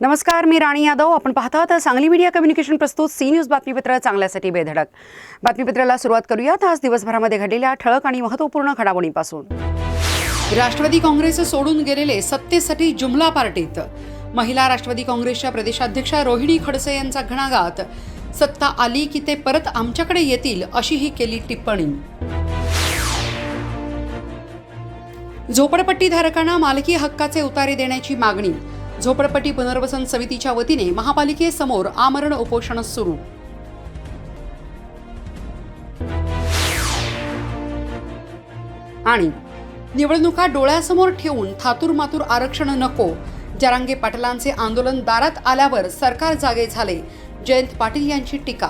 नमस्कार मी राणी यादव. आपण पाहता तर सांगली मीडिया कम्युनिकेशन प्रस्तुत सी न्यूज बातमीपत्र चांगल्यासाठी बेधडक. बातमीपत्राला सुरुवात करूयात. आज दिवसभरामध्ये घडलेल्या ठळक आणि महत्त्वपूर्ण घडामोडींपासून. राष्ट्रवादी काँग्रेस सोडून गेलेले सत्तेसाठी जुमला पार्टीत. महिला राष्ट्रवादी काँग्रेसच्या प्रदेशाध्यक्षा रोहिणी खडसे यांचा घणाघात. सत्ता आली की ते परत आमच्याकडे येतील अशीही केली टिप्पणी. झोपडपट्टीधारकांना मालकी हक्काचे उतारे देण्याची मागणी. झोपडपट्टी पुनर्वसन समितीच्या वतीने महापालिकेसमोर आमरण उपोषण सुरू. आणि निवडणुका डोळ्यासमोर ठेवून थातूर मातूर आरक्षण नको जरांगे पाटलांचे आंदोलन दारात आल्यावर सरकार जागे झाले जयंत पाटील यांची टीका.